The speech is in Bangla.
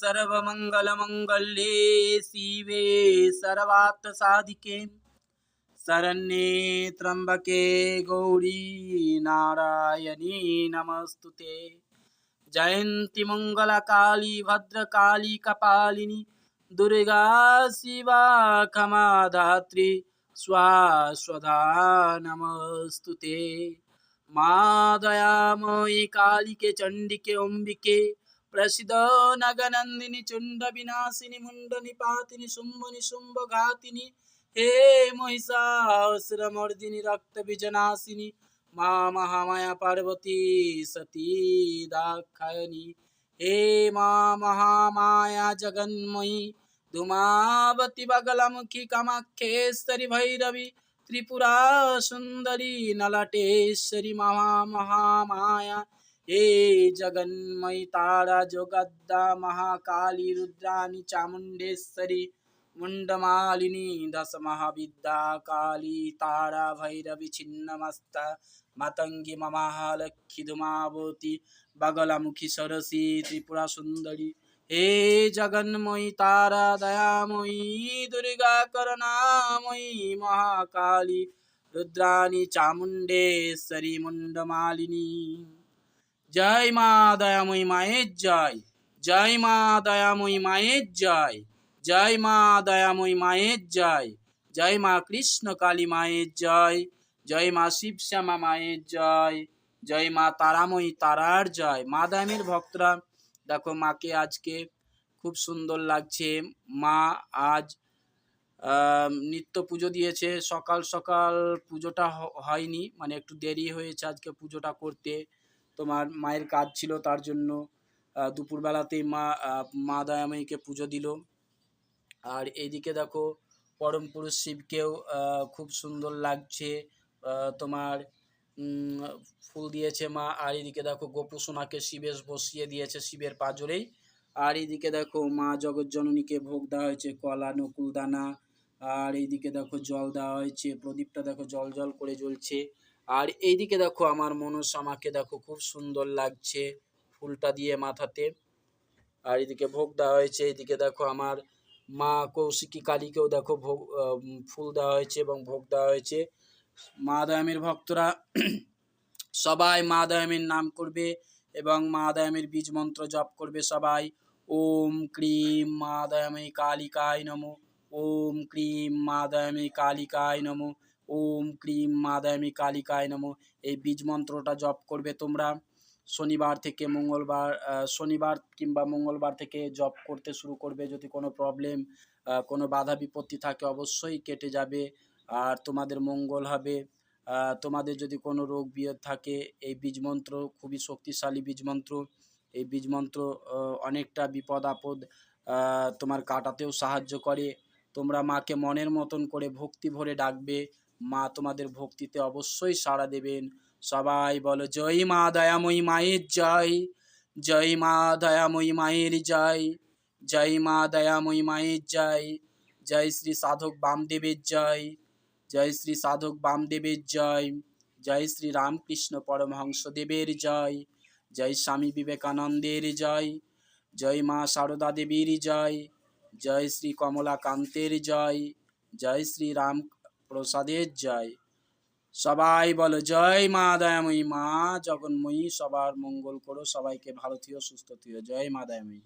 सर्वमङ्गलमङ्गल्ये शिवे सर्वार्थसाधिके शरण्ये त्र्यम्बके गौरी नारायणी नमस्तु ते जयन्ति मङ्गलकाली भद्रकाली कपालिनी दुर्गा शिवा कमाधात्री स्वास्वधा नमस्तु ते मा दयामयी कालिके चण्डिके अम्बिके প্রসিদ্ধ নগনন্দিনী চুণ্ড বিনাশিনী মুন্ড নিপাতিনী শুম্ভ নিশুম্ভ ঘাতিনী হে মহিষাসুরমর্দিনী রক্ত বীজনাশিনী মা মহামায়া পার্বতী সতী দাক্ষায়ণী হে মা মহামায়া জগন্ময়ী ধুমাবতী বগলমুখী কামাক্ষেশ্বরী ভৈরবী ত্রিপুরা সুন্দরী নলটেশ্বরী মহা মহামায়া তারা যোগদ্দা মহাকালী রুদ্রাণী চামুণ্ডেশ্বরী মুন্ডমালিনী দশ মহাবিদ্যা কালী তারা ভৈরবী ছিন্নমস্তা মাতঙ্গী মহালক্ষ্মী ধুমাবতী বগলামুখী সরসী ত্রিপুরা সুন্দরী হে জগন্ময়ী তারা দয়াময়ী দুর্গা করুণাময়ী মহাকালী রুদ্রাণী চামুণ্ডেশ্বরী মুন্ডমালিনী জয় মা দয়াময়ী মায়ের জয় জয় মা দয়াময়ী মায়ের জয় জয় মা দয়াময়ী মায়ের জয় জয় মা কৃষ্ণ কালী মায়ের জয় জয় মা শিবশ্যামা মায়ের জয় জয় মা তারাময়ী তারার জয়। মা দামের ভক্তরা, দেখো মাকে আজকে খুব সুন্দর লাগছে। মা আজ নিত্য পুজো দিয়েছে। সকাল সকাল পুজোটা হয়নি মানে একটু দেরি হয়েছে আজকে পুজোটা করতে। তোমার মায়ের কাজ ছিল তার জন্য দুপুরবেলাতেই মা মা দয়াময়ীকে পুজো দিল। আর এইদিকে দেখো, পরম পুরুষ শিবকেও খুব সুন্দর লাগছে তোমার ফুল দিয়েছে মা। আর এদিকে দেখো গোপু সোনাকে শিবেশ বসিয়ে দিয়েছে শিবের পাজরেই। আর এইদিকে দেখো, মা জগজ্জননীকে ভোগ দেওয়া হয়েছে, কলা, নকুল, দানা। আর এইদিকে দেখো, জল দেওয়া হয়েছে, প্রদীপটা দেখো, জল জল করে জ্বলছে। আর এইদিকে দেখো আমার মনুষ আমাকে দেখো খুব সুন্দর লাগছে ফুলটা দিয়ে মাথাতে। আর এদিকে ভোগ দেওয়া হয়েছে, এদিকে দেখো আমার মা কৌশিকী কালীকেও দেখো ভোগ ফুল দেওয়া হয়েছে এবং ভোগ দেওয়া হয়েছে। মা দয়ামের ভক্তরা সবাই মা দয়ামের নাম করবে এবং মা দয়ামের বীজ মন্ত্র জপ করবে সবাই। ওম ক্রিম মা দয়াময়ী কালিকায় নমো, ওম ক্রিম মা দয়াময়ী কালিকায় নমো। ওম ক্রিম মা দয়াময়ী কালিকায় নমো। এই বীজ মন্ত্রটা জপ করবে তোমরা। শনিবার থেকে মঙ্গলবার শনিবার কিংবা মঙ্গলবার থেকে জব করতে শুরু করবে। যদি কোনো প্রবলেম কোনো বাধা বিপত্তি থাকে অবশ্যই কেটে যাবে আর তোমাদের মঙ্গল হবে। তোমাদের যদি কোনো রোগ বিয়োগ থাকে এই বীজ মন্ত্র খুবই শক্তিশালী বীজ মন্ত্র। এই বীজ মন্ত্র আহ, অনেকটা বিপদ আপদ তোমার কাটাতেও সাহায্য করে। তোমরা মাকে মনের মতন করে ভক্তি ভরে ডাকবে। মা তোমাদের ভক্তিতে অবশ্যই সাড়া দেবেন। সবাই বলো, জয় মা দয়াময়ী মায়ের জয়। জয় মা দয়াময়ী মায়ের জয়। জয় মা দয়াময়ী মায়ের জয়। জয় শ্রী সাধক বামদেবের জয়। জয় শ্রী সাধক বামদেবের জয়। জয় শ্রী রামকৃষ্ণ পরমহংসদেবের জয়। জয় স্বামী বিবেকানন্দের জয়। জয় মা সারদা দেবীর জয়। জয় শ্রী কমলাকান্তের জয়। জয় শ্রী রাম প্রসাদের জয় সবাই বলো, জয় মা দয়াময়ী, মা জগন্ময়ী, সবার মঙ্গল করো, সবাইকে থিও, সুস্থ জয় মা দয়াময়ী।